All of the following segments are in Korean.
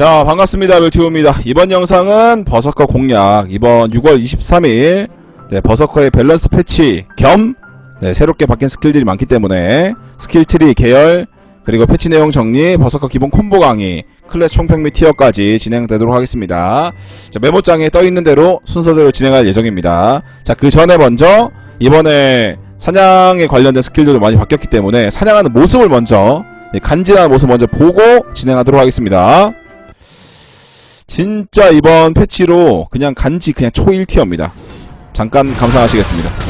자 반갑습니다. 멸티우입니다. 이번 영상은 버서커 공략. 이번 6월 23일 네, 버서커의 밸런스 패치 겸 네, 새롭게 바뀐 스킬들이 많기 때문에 스킬 트리 계열 그리고 패치 내용 정리 버서커 기본 콤보 강의 클래스 총평 및 티어까지 진행되도록 하겠습니다. 자 메모장에 떠있는 대로 순서대로 진행할 예정입니다. 자그 전에 먼저 이번에 사냥에 관련된 스킬들도 많이 바뀌었기 때문에 사냥하는 모습을 먼저 네, 간지나는 모습 먼저 보고 진행하도록 하겠습니다 진짜 이번 패치로 그냥 간지 그냥 초 1티어입니다. 잠깐 감상하시겠습니다.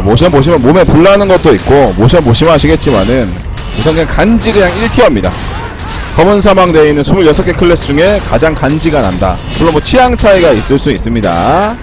자 모션 보시면 몸에 불나는 것도 있고 모션 보시면 아시겠지만은 우선 그냥 간지 그냥 1티어입니다. 검은 사망 되어 있는 26개 클래스 중에 가장 간지가 난다. 물론 뭐 취향 차이가 있을 수 있습니다.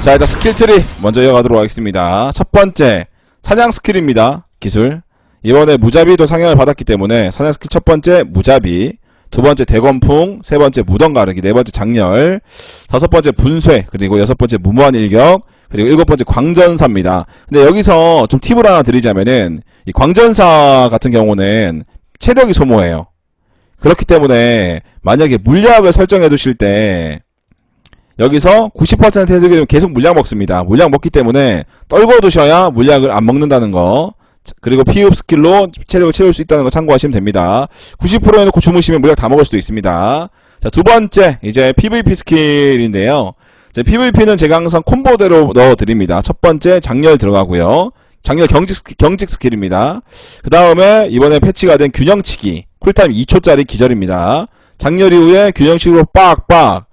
자 일단 스킬 트리 먼저 이어가도록 하겠습니다. 첫 번째 사냥 스킬입니다. 기술 이번에 무자비도 상향을 받았기 때문에 사냥 스킬 첫 번째 무자비 두 번째 대검풍 세 번째 무덤 가르기 네 번째 장렬 다섯 번째 분쇄 그리고 여섯 번째 무모한 일격 그리고 일곱 번째 광전사입니다. 근데 여기서 좀 팁을 하나 드리자면은 이 광전사 같은 경우는 체력이 소모해요. 그렇기 때문에 만약에 물약을 설정해 두실 때 여기서 90% 해두게 되면 계속 물약 먹습니다. 물약 먹기 때문에 떨궈 두셔야 물약을 안 먹는다는 거. 자, 그리고 피흡 스킬로 체력을 채울 수 있다는 거 참고하시면 됩니다. 90% 해놓고 주무시면 물약 다 먹을 수도 있습니다. 자, 두 번째, 이제 PVP 스킬인데요. 이제 PVP는 제가 항상 콤보대로 넣어드립니다. 첫 번째, 장렬 들어가고요. 장렬 경직, 스킬- 경직 스킬입니다. 그 다음에 이번에 패치가 된 균형치기. 쿨타임 2초짜리 기절입니다. 장렬 이후에 균형치기로 빡빡.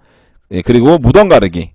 예, 그리고 무덤 가르기.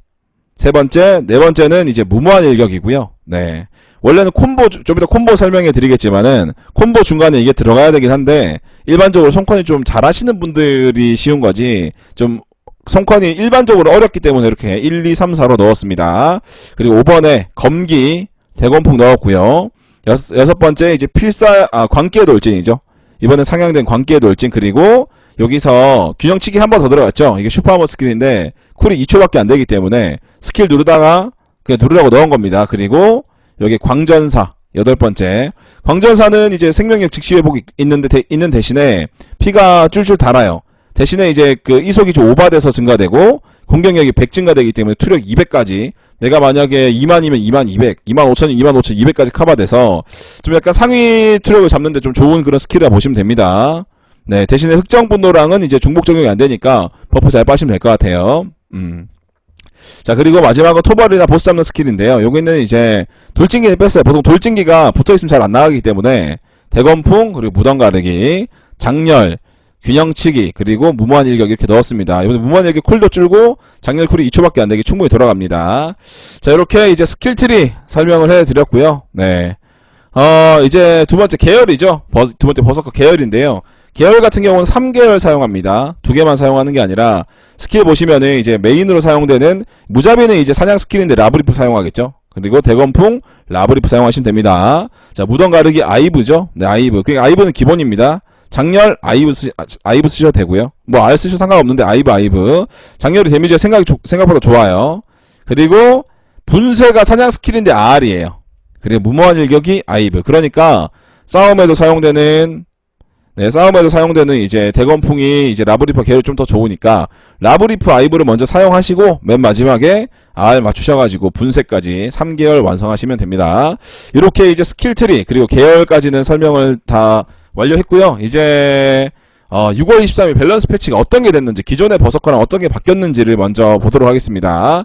세 번째, 네 번째는 이제 무모한 일격이고요. 네. 원래는 콤보, 주- 좀 이따 콤보 설명해 드리겠지만은, 콤보 중간에 이게 들어가야 되긴 한데, 일반적으로 손컨이 좀 잘하시는 분들이 쉬운 거지, 좀, 손컨이 일반적으로 어렵기 때문에 이렇게 1, 2, 3, 4로 넣었습니다. 그리고 5번에 검기, 대검풍 넣었고요. 여섯, 여섯 번째, 이제 필사, 아, 광기의 돌진이죠. 이번에 상향된 광기의 돌진, 그리고 여기서 균형치기 한 번 더 들어갔죠. 이게 슈퍼하머 스킬인데 쿨이 2초밖에 안 되기 때문에 스킬 누르다가 그냥 누르라고 넣은 겁니다. 그리고 여기 광전사 여덟 번째 광전사는 이제 생명력 즉시 회복이 있는데 대- 있는 대신에 피가 줄줄 달아요. 대신에 이제 그 이속이 좀 오바돼서 증가되고 공격력이 100 증가되기 때문에 투력 200까지 내가 만약에 2만이면 2만 200, 2만 5천이면 2만 5천 200까지 커버돼서 좀 약간 상위 투력을 잡는데 좀 좋은 그런 스킬이라 보시면 됩니다. 네, 대신에 흑정 분노랑은 이제 중복 적용이 안 되니까 버프 잘 빠시면 될 것 같아요. 음. 자, 그리고 마지막은 토벌이나 보스 잡는 스킬인데요. 여기는 이제 돌진기를 뺐어요. 보통 돌진기가 붙어 있으면 잘 안 나가기 때문에 대검풍, 그리고 무덤 가르기, 장렬, 균형치기, 그리고 무모한 일격 이렇게 넣었습니다. 이번에 무모한 일격 쿨도 줄고 장렬 쿨이 2초밖에 안 되게 충분히 돌아갑니다. 자, 이렇게 이제 스킬 트리 설명을 해 드렸고요. 네. 어, 이제 두 번째 계열이죠. 버, 두 번째 버서커 계열인데요. 계열 같은 경우는 3계열 사용합니다. 두 개만 사용하는 게 아니라 스킬 보시면은 이제 메인으로 사용되는 무자비는 이제 사냥 스킬인데 라브리프 사용하겠죠. 그리고 대검풍 라브리프 사용하시면 됩니다. 자, 무덤 가르기 아이브죠. 네, 아이브. 그 아이브는 기본입니다. 장렬 아이브 쓰 아, 아이브 쓰셔도 되고요. 뭐 알 쓰셔도 상관없는데 아이브 아이브. 장렬이 데미지가 생각이 조- 생각보다 좋아요. 그리고 분쇄가 사냥 스킬인데 R이에요. 그리고 무모한 일격이 아이브. 그러니까 싸움에도 사용되는 네, 싸움에도 사용되는 이제 대검풍이 이제 라브리프 계열 좀 더 좋으니까 라브리프 아이브를 먼저 사용하시고 맨 마지막에 R 맞추셔가지고 분쇄까지 3개월 완성하시면 됩니다. 이렇게 이제 스킬 트리 그리고 계열까지는 설명을 다 완료했고요. 이제 어, 6월 23일 밸런스 패치가 어떤 게 됐는지 기존의 버서커랑 어떤 게 바뀌었는지를 먼저 보도록 하겠습니다.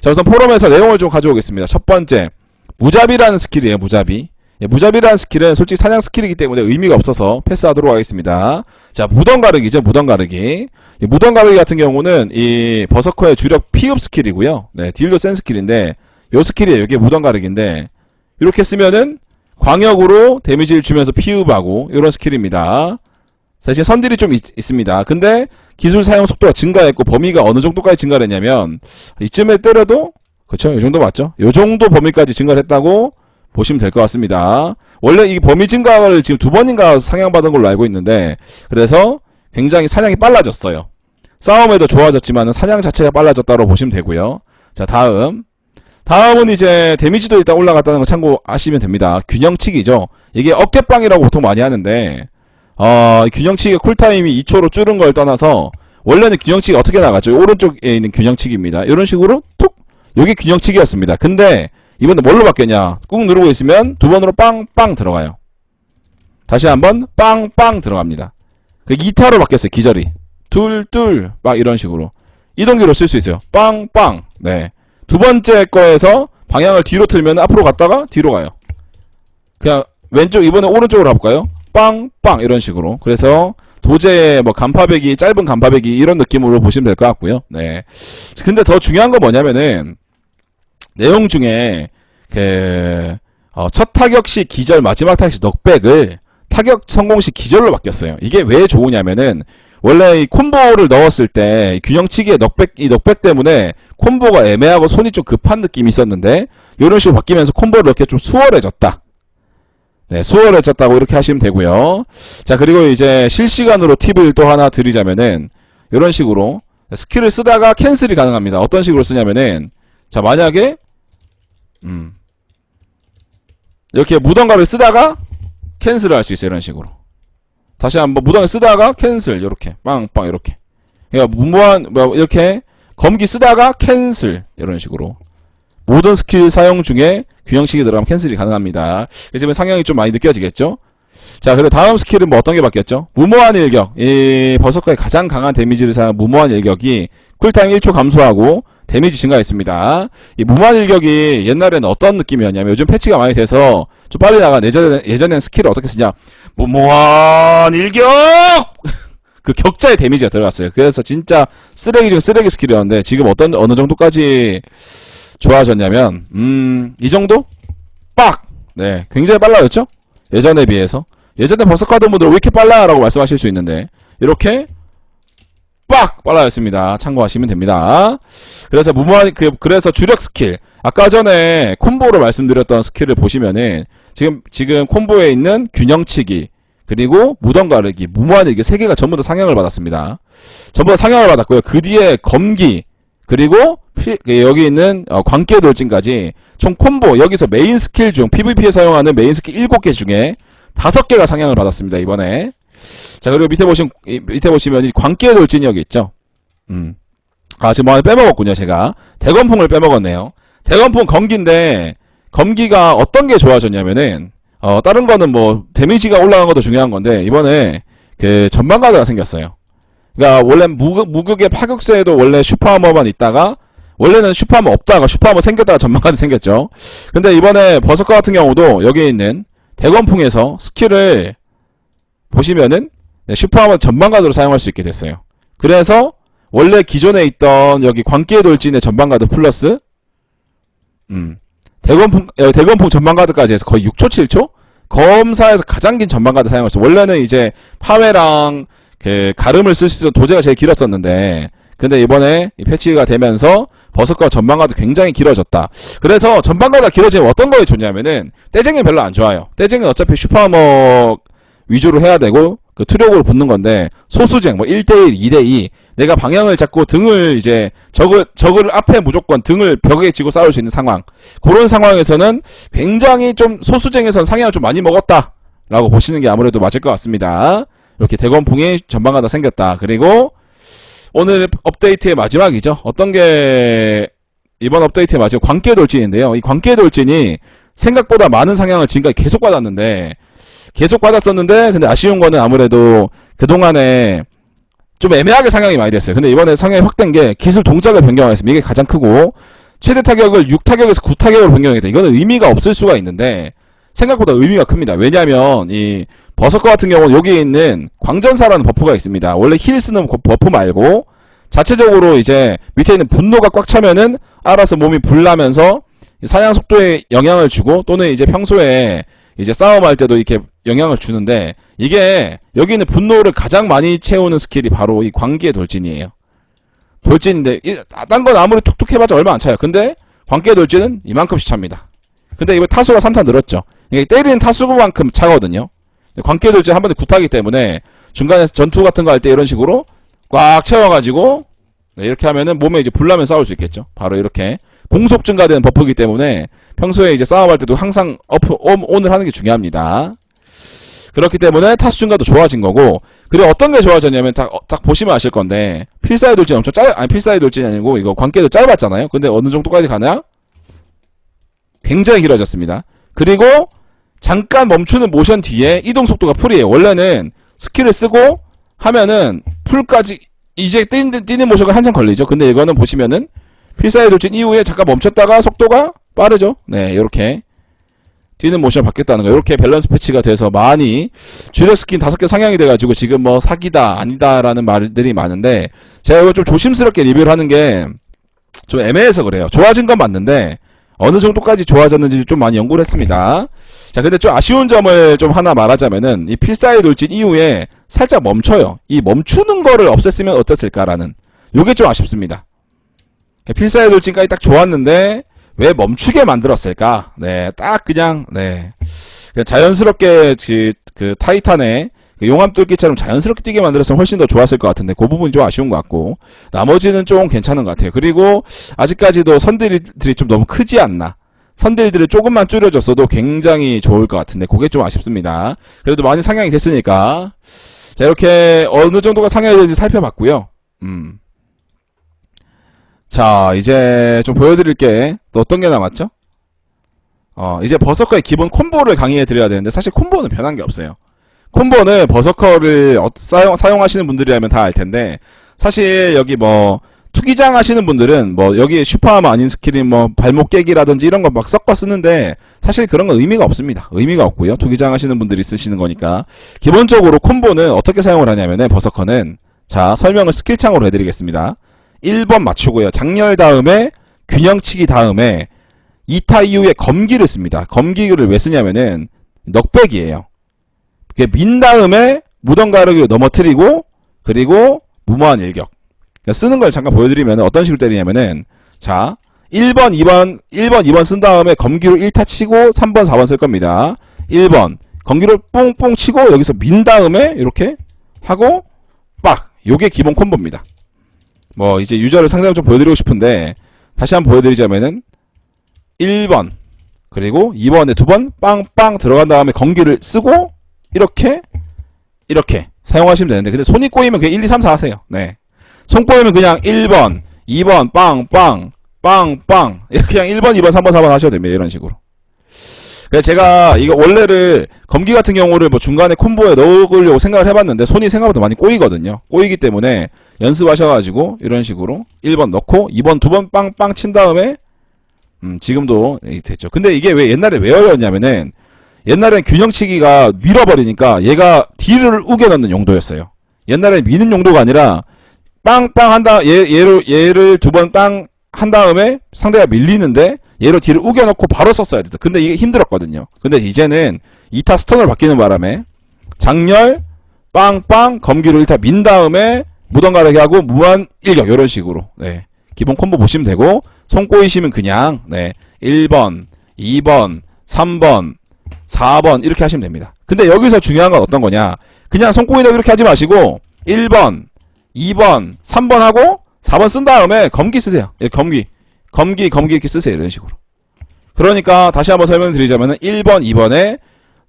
자 우선 포럼에서 내용을 좀 가져오겠습니다. 첫 번째 무자비라는 스킬이에요. 무자비. 예, 무자비라는 스킬은 솔직히 사냥 스킬이기 때문에 의미가 없어서 패스하도록 하겠습니다. 자, 무덤 가르기죠, 무덤 가르기. 이 무덤 가르기 같은 경우는 이 버서커의 주력 피흡 스킬이고요. 네, 딜도 센 스킬인데, 요 스킬이에요. 이게 무덤 가르기인데, 이렇게 쓰면은 광역으로 데미지를 주면서 피흡하고, 이런 스킬입니다. 대신 선딜이 좀 있, 습니다 근데 기술 사용 속도가 증가했고 범위가 어느 정도까지 증가했냐면 이쯤에 때려도 그쵸? 이 정도 맞죠? 이 정도 범위까지 증가를 했다고 보시면 될 것 같습니다. 원래 이 범위 증가를 지금 두 번인가 상향받은 걸로 알고 있는데, 그래서 굉장히 사냥이 빨라졌어요. 싸움에도 좋아졌지만 사냥 자체가 빨라졌다고 보시면 되고요. 자, 다음. 다음은 이제 데미지도 일단 올라갔다는 거 참고하시면 됩니다. 균형치기죠. 이게 어깨빵이라고 보통 많이 하는데, 어, 균형치기 쿨타임이 2초로 줄은 걸 떠나서, 원래는 균형치기 어떻게 나가죠? 오른쪽에 있는 균형치기입니다. 이런 식으로 툭! 요게 균형치기였습니다. 근데, 이번에 뭘로 바뀌었냐? 꾹 누르고 있으면 두 번으로 빵빵 들어가요. 다시 한번 빵빵 들어갑니다. 그 2타로 바뀌었어요. 기절이. 둘둘 막 이런 식으로 이동기로 쓸 수 있어요. 빵빵. 네. 두 번째 거에서 방향을 뒤로 틀면 앞으로 갔다가 뒤로 가요. 그냥 왼쪽 이번에 오른쪽으로 가볼까요? 빵빵 이런 식으로. 그래서 도제의 뭐 간파배기 짧은 간파배기 이런 느낌으로 보시면 될 것 같고요. 네. 근데 더 중요한 건 뭐냐면은 내용 중에 그 어, 첫 타격 시 기절 마지막 타격 시 넉백을 타격 성공 시 기절로 바뀌었어요. 이게 왜 좋으냐면은 원래 이 콤보를 넣었을 때 균형치기의 넉백 이 넉백 때문에 콤보가 애매하고 손이 좀 급한 느낌이 있었는데 이런 식으로 바뀌면서 콤보를 이렇게 좀 수월해졌다. 네, 수월해졌다고 이렇게 하시면 되고요. 자, 그리고 이제 실시간으로 팁을 또 하나 드리자면은 이런 식으로 스킬을 쓰다가 캔슬이 가능합니다. 어떤 식으로 쓰냐면은 자, 만약에 음 이렇게 무던가를 쓰다가 캔슬을 할 수 있어요. 이런 식으로. 다시 한번 무던을 쓰다가 캔슬 이렇게 빵빵 이렇게. 그러니까 무모한 뭐 이렇게 검기 쓰다가 캔슬 이런 식으로. 모든 스킬 사용 중에 균형식이 들어가면 캔슬이 가능합니다. 이제 상향이 좀 많이 느껴지겠죠? 자, 그리고 다음 스킬은 뭐 어떤 게 바뀌었죠? 무모한 일격. 이 버섯과의 가장 강한 데미지를 사용한 무모한 일격이 쿨타임 1초 감소하고 데미지 증가했습니다. 이 무모한 일격이 옛날에는 어떤 느낌이었냐면 요즘 패치가 많이 돼서 좀 빨리 나가 예전에, 예전엔 스킬을 어떻게 쓰냐. 무모한 일격! 그 격자의 데미지가 들어갔어요. 그래서 진짜 쓰레기 중 쓰레기 스킬이었는데 지금 어떤, 어느 정도까지 좋아졌냐면, 음, 이 정도? 빡! 네. 굉장히 빨라졌죠? 예전에 비해서. 예전에 버섯 카드 분들 왜 이렇게 빨라? 라고 말씀하실 수 있는데, 이렇게 빡! 빨라졌습니다. 참고하시면 됩니다. 그래서 무모한, 그, 그래서 주력 스킬. 아까 전에 콤보로 말씀드렸던 스킬을 보시면은, 지금, 지금 콤보에 있는 균형치기, 그리고 무덤 가르기, 무모한 일기 세 개가 전부 다 상향을 받았습니다. 전부 다 상향을 받았고요. 그 뒤에 검기, 그리고 피- 그 여기 있는 어, 광계 돌진까지 총 콤보 여기서 메인 스킬 중 PVP에 사용하는 메인 스킬 7개 중에 5개가 상향을 받았습니다. 이번에. 자, 그리고 밑에 보시면 이- 밑에 보시면 이 광계 돌진이 여기 있죠. 음. 아, 지금 뭐 하나 빼먹었군요, 제가. 대검풍을 빼먹었네요. 대검풍 검기인데 검기가 어떤 게 좋아졌냐면은 어, 다른 거는 뭐 데미지가 올라간 것도 중요한 건데 이번에 그 전방 가드가 생겼어요. 그러니까 원래 무극, 무극의 파격세에도 원래 슈퍼하머만 있다가 원래는 슈퍼하머 없다가 슈퍼하머 생겼다가 전망까지 생겼죠. 근데 이번에 버섯과 같은 경우도 여기에 있는 대검풍에서 스킬을 보시면은 네, 슈퍼하머 전방 가드로 사용할 수 있게 됐어요. 그래서 원래 기존에 있던 여기 광기의 돌진의 전방 가드 플러스 음 대검풍 어, 대검풍 전방가드까지 해서 거의 6초 7초 검사에서 가장 긴 전방가드 사용했어요. 원래는 이제 파웨랑 그 가름을 쓸 수 있던 도제가 제일 길었었는데 근데 이번에 이 패치가 되면서 버섯과 전방가도 굉장히 길어졌다. 그래서 전방가가 길어지면 어떤 거에 좋냐면은 떼쟁이 별로 안 좋아요. 떼쟁이는 어차피 슈퍼하머 위주로 해야 되고 그 투력으로 붙는 건데 소수쟁 뭐 1대1, 2대2 내가 방향을 잡고 등을 이제 적을 적을 앞에 무조건 등을 벽에 지고 싸울 수 있는 상황. 그런 상황에서는 굉장히 좀 소수쟁에선 상향을 좀 많이 먹었다라고 보시는 게 아무래도 맞을 것 같습니다. 이렇게 대검풍이 전방가다 생겼다. 그리고 오늘 업데이트의 마지막이죠. 어떤 게 이번 업데이트의 마지막 광계 돌진인데요. 이 광계 돌진이 생각보다 많은 상향을 지금까지 계속 받았는데 계속 받았었는데 근데 아쉬운 거는 아무래도 그동안에 좀 애매하게 상향이 많이 됐어요. 근데 이번에 상향이 확 된 게 기술 동작을 변경했습니다. 이게 가장 크고 최대 타격을 6타격에서 9타격으로 변경했다. 이거는 의미가 없을 수가 있는데 생각보다 의미가 큽니다. 왜냐하면 이 버섯과 같은 경우는 여기에 있는 광전사라는 버프가 있습니다. 원래 힐 쓰는 거- 버프 말고 자체적으로 이제 밑에 있는 분노가 꽉 차면은 알아서 몸이 불나면서 이 사냥 속도에 영향을 주고 또는 이제 평소에 이제 싸움할 때도 이렇게 영향을 주는데 이게 여기 있는 분노를 가장 많이 채우는 스킬이 바로 이 광기의 돌진이에요. 돌진인데 딴 건 아무리 툭툭 해봤자 얼마 안 차요. 근데 광계 돌진은 이만큼씩 찹니다. 근데 이거 타수가 3타 늘었죠. 이게 때리는 타수만큼 차거든요. 광계 돌진 한 번에 굿하기 때문에 중간에 전투 같은 거 할 때 이런 식으로 꽉 채워가지고 네, 이렇게 하면은 몸에 이제 불나면 싸울 수 있겠죠. 바로 이렇게 공속 증가되는 버프이기 때문에 평소에 이제 싸움할 때도 항상 어프 온- 온을 하는 게 중요합니다. 그렇기 때문에 타수 증가도 좋아진 거고 그리고 어떤 게 좋아졌냐면 딱, 어, 딱 보시면 아실 건데 필사의 돌진 엄청 짧 아니 필사의 돌진이 아니고 이거 관계도 짧았잖아요. 근데 어느 정도까지 가냐? 굉장히 길어졌습니다. 그리고 잠깐 멈추는 모션 뒤에 이동 속도가 풀이에요. 원래는 스킬을 쓰고 하면은 풀까지 이제 뛰는, 뛰는 모션가 한참 걸리죠. 근데 이거는 보시면은 필사의 돌진 이후에 잠깐 멈췄다가 속도가 빠르죠. 네, 이렇게 뛰는 모션 바뀌었다는 거. 이렇게 밸런스 패치가 돼서 많이 주력 스킨 다섯 개 상향이 돼가지고 지금 뭐 사기다 아니다라는 말들이 많은데 제가 이거 좀 조심스럽게 리뷰를 하는 게 좀 애매해서 그래요. 좋아진 건 맞는데 어느 정도까지 좋아졌는지 좀 많이 연구를 했습니다. 자, 근데 좀 아쉬운 점을 좀 하나 말하자면은 이 필사의 돌진 이후에 살짝 멈춰요. 이 멈추는 거를 없앴으면 어땠을까라는 요게 좀 아쉽습니다. 필사의 돌진까지 딱 좋았는데 왜 멈추게 만들었을까? 네, 딱 그냥 네. 그냥 자연스럽게 지- 그 타이탄의 그 용암 뚫기처럼 자연스럽게 뛰게 만들었으면 훨씬 더 좋았을 것 같은데 그 부분이 좀 아쉬운 것 같고 나머지는 좀 괜찮은 것 같아요. 그리고 아직까지도 선들들이 좀 너무 크지 않나? 선들들을 조금만 줄여줬어도 굉장히 좋을 것 같은데 그게 좀 아쉽습니다. 그래도 많이 상향이 됐으니까 자 이렇게 어느 정도가 상향이 되는지 살펴봤고요. 음. 자 이제 좀 보여드릴 게 또 어떤 게 남았죠? 어 이제 버서커의 기본 콤보를 강의해 드려야 되는데 사실 콤보는 변한 게 없어요. 콤보는 버서커를 어- 사용, 사용하시는 분들이라면 다 알 텐데 사실 여기 뭐 투기장 하시는 분들은 뭐 여기 슈퍼하마 아닌 스킬인 뭐 발목 깨기라든지 이런 거 막 섞어 쓰는데 사실 그런 건 의미가 없습니다. 의미가 없고요. 투기장 하시는 분들이 쓰시는 거니까 기본적으로 콤보는 어떻게 사용을 하냐면은 버서커는 자 설명을 스킬창으로 해드리겠습니다. 1번 맞추고요. 장렬 다음에 균형치기 다음에 2타 이후에 검기를 씁니다. 검기를 왜 쓰냐면은 넉백이에요. 민 다음에 무덤 가르기로 넘어뜨리고 그리고 무모한 일격. 그러니까 쓰는 걸 잠깐 보여드리면 어떤 식으로 때리냐면은 자 1번, 2번, 1번, 2번 쓴 다음에 검기로 1타 치고 3번, 4번 쓸 겁니다. 1번 검기로 뽕뽕 치고 여기서 민 다음에 이렇게 하고 빡 요게 기본 콤보입니다. 뭐 이제 유저를 상대적으로 좀 보여드리고 싶은데 다시 한번 보여드리자면은 1번 그리고 2번에 두 번 빵빵 들어간 다음에 검기를 쓰고 이렇게 이렇게 사용하시면 되는데 근데 손이 꼬이면 그냥 1, 2, 3, 4 하세요. 네. 손 꼬이면 그냥 1번, 2번 빵빵 빵빵 이렇게 그냥 1번, 2번, 3번, 4번 하셔도 됩니다. 이런 식으로. 그래서 제가 이거 원래를 검기 같은 경우를 뭐 중간에 콤보에 넣으려고 생각을 해봤는데 손이 생각보다 많이 꼬이거든요. 꼬이기 때문에 연습하셔가지고 이런 식으로 1번 넣고 2번 두 번 빵빵 친 다음에 음, 지금도 됐죠. 근데 이게 왜 옛날에 왜 어려웠냐면은 옛날엔 균형치기가 밀어버리니까 얘가 딜을 우겨 넣는 용도였어요. 옛날엔 미는 용도가 아니라 빵빵 한다 얘 얘를 얘를 두 번 땅 한 다음에 상대가 밀리는데 얘로 딜을 우겨 넣고 바로 썼어야 됐어. 근데 이게 힘들었거든요. 근데 이제는 2타 스턴을 바뀌는 바람에 장렬 빵빵 검기로 1타 민 다음에 무덤 가르기 하고 무한 일격 이런 식으로 네. 기본 콤보 보시면 되고 손 꼬이시면 그냥 네 1번 2번 3번 4번 이렇게 하시면 됩니다. 근데 여기서 중요한 건 어떤 거냐? 그냥 손 꼬이다 이렇게 하지 마시고 1번, 2번, 3번 하고 4번 쓴 다음에 검기 쓰세요. 예, 검기. 검기, 검기 이렇게 쓰세요. 이런 식으로. 그러니까 다시 한번 설명드리자면 은 1번, 2번에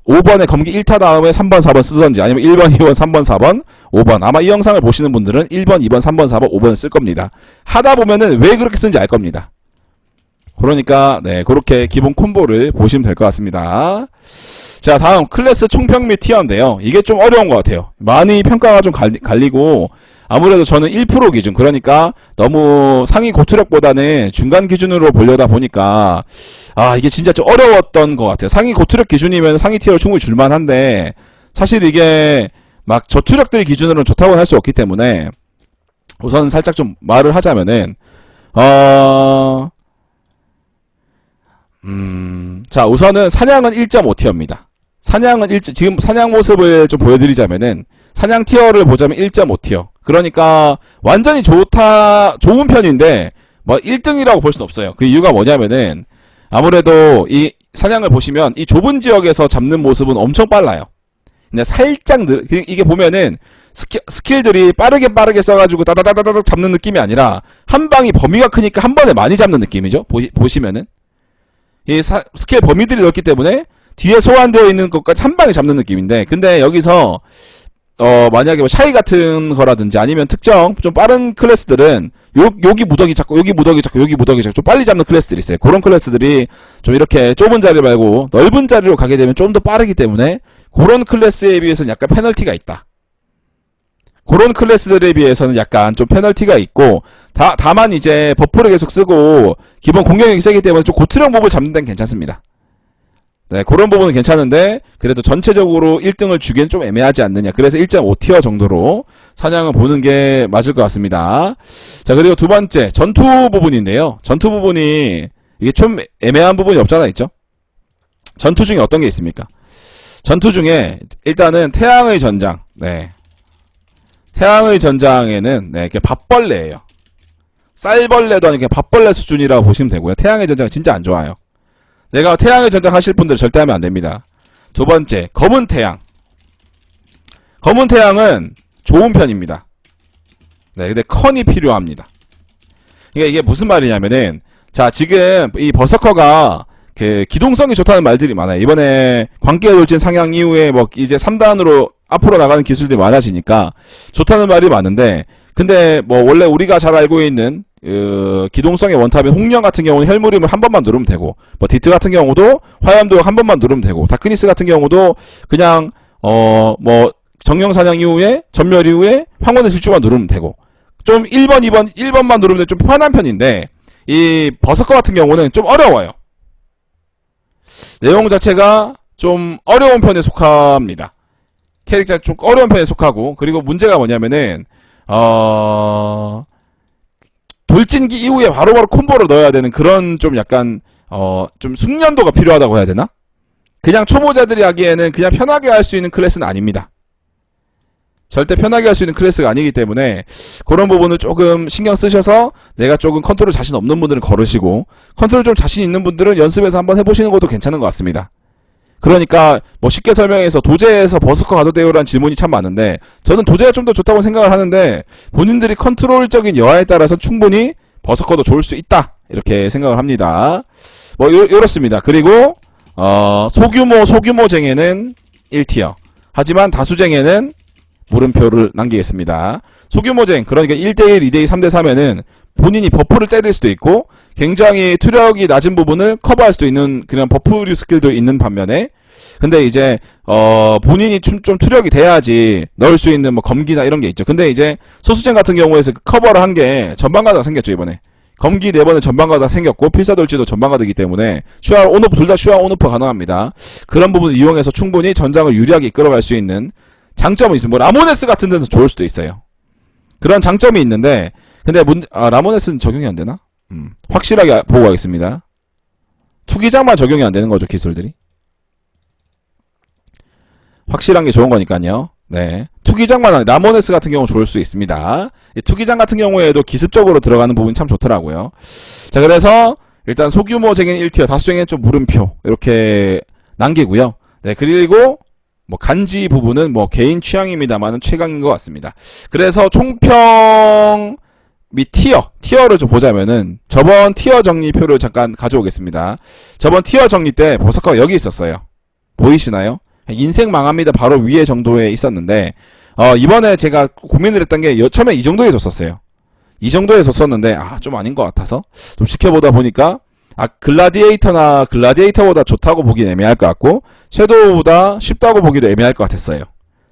5번에 검기 1타 다음에 3번, 4번 쓰던지 아니면 1번, 2번, 3번, 4번, 5번. 아마 이 영상을 보시는 분들은 1번, 2번, 3번, 4번, 5번을 쓸 겁니다. 하다 보면은 왜 그렇게 쓰는지 알 겁니다. 그러니까 네, 그렇게 기본 콤보를 보시면 될 것 같습니다. 자, 다음 클래스 총평 및 티어인데요. 이게 좀 어려운 것 같아요. 많이 평가가 좀 갈리, 갈리고 아무래도 저는 1% 기준 그러니까 너무 상위 고투력보다는 중간 기준으로 보려다 보니까 아 이게 진짜 좀 어려웠던 것 같아요. 상위 고투력 기준이면 상위 티어를 충분히 줄만한데 사실 이게 막 저투력들 기준으로는 좋다고는 할 수 없기 때문에 우선 살짝 좀 말을 하자면은 어 음, 자, 우선은 사냥은 1.5티어입니다. 사냥은 1, 지금 사냥 모습을 좀 보여드리자면은, 사냥 티어를 보자면 1.5티어. 그러니까, 완전히 좋다, 좋은 편인데, 뭐 1등이라고 볼 수는 없어요. 그 이유가 뭐냐면은 아무래도 이 사냥을 보시면 이 좁은 지역에서 잡는 모습은 엄청 빨라요. 근데 살짝 늘 그- 이게 보면은 스킬, 스킬들이 빠르게 빠르게 써가지고 따다다다닥 잡는 느낌이 아니라 한 방이 범위가 크니까 한 번에 많이 잡는 느낌이죠. 보시, 보시면은 이 사- 스킬 범위들이 넓기 때문에 뒤에 소환되어 있는 것까지 한 방에 잡는 느낌인데 근데 여기서 어 만약에 뭐 샤이 같은 거라든지 아니면 특정 좀 빠른 클래스들은 요 여기 무더기 잡고 여기 무더기 잡고 여기 무더기 잡고 좀 빨리 잡는 클래스들이 있어요. 그런 클래스들이 좀 이렇게 좁은 자리 말고 넓은 자리로 가게 되면 좀 더 빠르기 때문에 그런 클래스에 비해서는 약간 페널티가 있다. 그런 클래스들에 비해서는 약간 좀 페널티가 있고 다 다만 이제 버프를 계속 쓰고 기본 공격력이 세기 때문에 좀 고투력 몹을 잡는 데는 괜찮습니다. 네, 그런 부분은 괜찮은데 그래도 전체적으로 1등을 주기엔 좀 애매하지 않느냐. 그래서 1.5티어 정도로 사냥을 보는 게 맞을 것 같습니다. 자, 그리고 두 번째 전투 부분인데요. 전투 부분이 이게 좀 애매한 부분이 없잖아 있죠? 전투 중에 어떤 게 있습니까? 전투 중에 일단은 태양의 전장. 네. 태양의 전장에는 네, 이렇게 밥벌레예요. 쌀벌레도 아니고 밥벌레 수준이라고 보시면 되고요. 태양의 전장은 진짜 안 좋아요. 내가 태양의 전장 하실 분들 절대 하면 안 됩니다. 두 번째, 검은 태양. 검은 태양은 좋은 편입니다. 네, 근데 컨이 필요합니다. 그러니까 이게 무슨 말이냐면은, 자, 지금 이 버서커가 그 기동성이 좋다는 말들이 많아요. 이번에 광기의 돌진 상향 이후에 뭐 이제 3단으로 앞으로 나가는 기술들이 많아지니까 좋다는 말이 많은데, 근데 뭐 원래 우리가 잘 알고 있는 그 기동성의 원탑인 홍련 같은 경우는 혈무림을 한 번만 누르면 되고 뭐 디트 같은 경우도 화염도 한 번만 누르면 되고 다크니스 같은 경우도 그냥 어 뭐 정령 사냥 이후에 전멸 이후에 황혼의 질주만 누르면 되고 좀 1번 2번 1번만 누르면 좀 편한 편인데 이 버서커 같은 경우는 좀 어려워요. 내용 자체가 좀 어려운 편에 속합니다. 캐릭터 좀 어려운 편에 속하고 그리고 문제가 뭐냐면은 어 돌진기 이후에 바로 바로 콤보를 넣어야 되는 그런 좀 약간 어 좀 숙련도가 필요하다고 해야 되나? 그냥 초보자들이 하기에는 그냥 편하게 할 수 있는 클래스는 아닙니다. 절대 편하게 할 수 있는 클래스가 아니기 때문에 그런 부분을 조금 신경 쓰셔서 내가 조금 컨트롤 자신 없는 분들은 걸으시고 컨트롤 좀 자신 있는 분들은 연습해서 한번 해보시는 것도 괜찮은 것 같습니다. 그러니까 뭐 쉽게 설명해서 도제에서 버스커 가도 돼요라는 질문이 참 많은데 저는 도제가 좀 더 좋다고 생각을 하는데 본인들이 컨트롤적인 여하에 따라서 충분히 버스커도 좋을 수 있다 이렇게 생각을 합니다. 뭐 요, 요렇습니다. 그리고 어, 소규모 소규모 쟁에는 1티어 하지만 다수쟁에는 물음표를 남기겠습니다. 소규모쟁 그러니까 1대1, 2대2, 3대3에는 본인이 버프를 때릴 수도 있고 굉장히 투력이 낮은 부분을 커버할 수도 있는 그런 버프류 스킬도 있는 반면에 근데 이제 어 본인이 좀, 좀 투력이 돼야지 넣을 수 있는 뭐 검기나 이런 게 있죠. 근데 이제 소수쟁 같은 경우에서 그 커버를 한 게 전방가드가 생겼죠 이번에. 검기 네 번은 전방가드가 생겼고 필사돌지도 전방가드이기 때문에 슈아 온오프 둘 다 슈아 온오프 가능합니다. 그런 부분을 이용해서 충분히 전장을 유리하게 이끌어갈 수 있는 장점은 있습니다. 뭐 라모네스 같은 데서 좋을 수도 있어요. 그런 장점이 있는데 근데 문 아, 라모네스는 적용이 안 되나? 음, 확실하게 보고 가겠습니다. 투기장만 적용이 안 되는 거죠, 기술들이. 확실한 게 좋은 거니까요. 네. 투기장만, 라모네스 같은 경우 좋을 수 있습니다. 이 투기장 같은 경우에도 기습적으로 들어가는 부분이 참 좋더라고요. 자, 그래서 일단 소규모 쟁인 1티어, 다수쟁인 좀 물음표, 이렇게 남기고요. 네, 그리고 뭐 간지 부분은 뭐 개인 취향입니다만은 최강인 것 같습니다. 그래서 총평 및 티어, 티어를 좀 보자면은 저번 티어 정리표를 잠깐 가져오겠습니다. 저번 티어 정리 때 버서커가 여기 있었어요. 보이시나요? 인생 망합니다. 바로 위에 정도에 있었는데 어, 이번에 제가 고민을 했던 게 여- 처음에 이 정도에 줬었어요. 이 정도에 줬었는데 아 좀 아닌 것 같아서 좀 지켜보다 보니까 아 글라디에이터나 글라디에이터보다 좋다고 보기는 애매할 것 같고 섀도우보다 쉽다고 보기도 애매할 것 같았어요.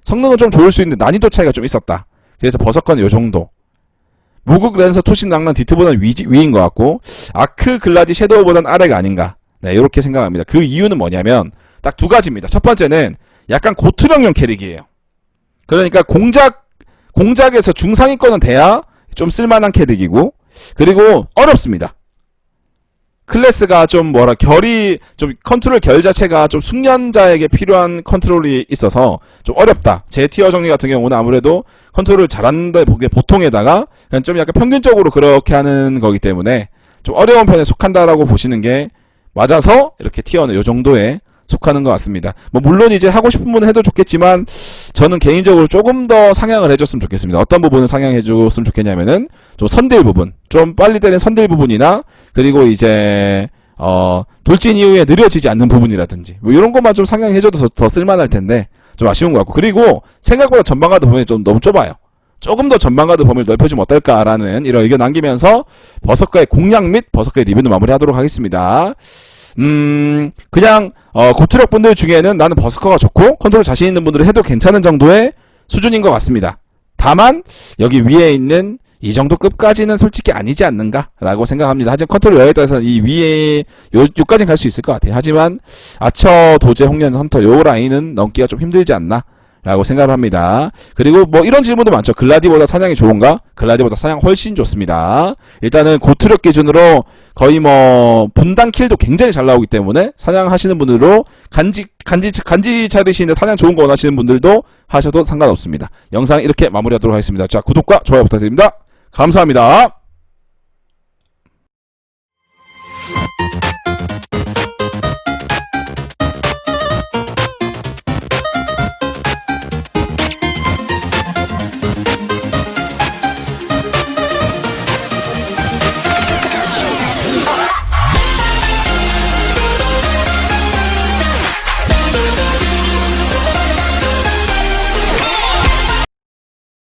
성능은 좀 좋을 수 있는데 난이도 차이가 좀 있었다. 그래서 버섯건 요 정도. 무국 랜서 투신 낭만 디트보다는 위, 위인 것 같고 아크 글라디 섀도우보다는 아래가 아닌가. 네, 이렇게 생각합니다. 그 이유는 뭐냐면 딱 두 가지입니다. 첫 번째는 약간 고투력용 캐릭이에요. 그러니까 공작 공작에서 중상위권은 돼야 좀 쓸만한 캐릭이고 그리고 어렵습니다. 클래스가 좀 뭐라 결이 좀 컨트롤 결 자체가 좀 숙련자에게 필요한 컨트롤이 있어서 좀 어렵다. 제 티어 정리 같은 경우는 아무래도 컨트롤을 잘하는데 보통에다가 그냥 좀 약간 평균적으로 그렇게 하는 거기 때문에 좀 어려운 편에 속한다라고 보시는 게 맞아서 이렇게 티어는 요 정도에 속하는 것 같습니다. 뭐 물론 이제 하고 싶은 분은 해도 좋겠지만 저는 개인적으로 조금 더 상향을 해줬으면 좋겠습니다. 어떤 부분을 상향해줬으면 좋겠냐면은 좀 선딜 부분, 좀 빨리 때리는 선딜 부분이나 그리고 이제 어 돌진 이후에 느려지지 않는 부분이라든지 뭐 이런 것만 좀 상향해줘도 더, 더 쓸만할 텐데 좀 아쉬운 것 같고 그리고 생각보다 전방가드 범위 좀 너무 좁아요. 조금 더 전방가드 범위를 넓혀주면 어떨까라는 이런 의견 남기면서 버섯과의 공략 및 버섯과의 리뷰는 마무리하도록 하겠습니다. 음, 그냥, 어, 고투력 분들 중에는 나는 버스커가 좋고, 컨트롤 자신 있는 분들은 해도 괜찮은 정도의 수준인 것 같습니다. 다만, 여기 위에 있는 이 정도 급까지는 솔직히 아니지 않는가라고 생각합니다. 하지만 컨트롤 여에 따라서 이 위에, 요, 요까지는 갈 수 있을 것 같아요. 하지만, 아처, 도제, 홍련, 헌터, 요 라인은 넘기가 좀 힘들지 않나? 라고 생각을 합니다. 그리고 뭐 이런 질문도 많죠. 글라디보다 사냥이 좋은가? 글라디보다 사냥 훨씬 좋습니다. 일단은 고투력 기준으로 거의 뭐 분당 킬도 굉장히 잘 나오기 때문에 사냥하시는 분들도 간지 간지 간지 차리시는데 사냥 좋은 거 원하시는 분들도 하셔도 상관없습니다. 영상 이렇게 마무리하도록 하겠습니다. 자 구독과 좋아요 부탁드립니다. 감사합니다.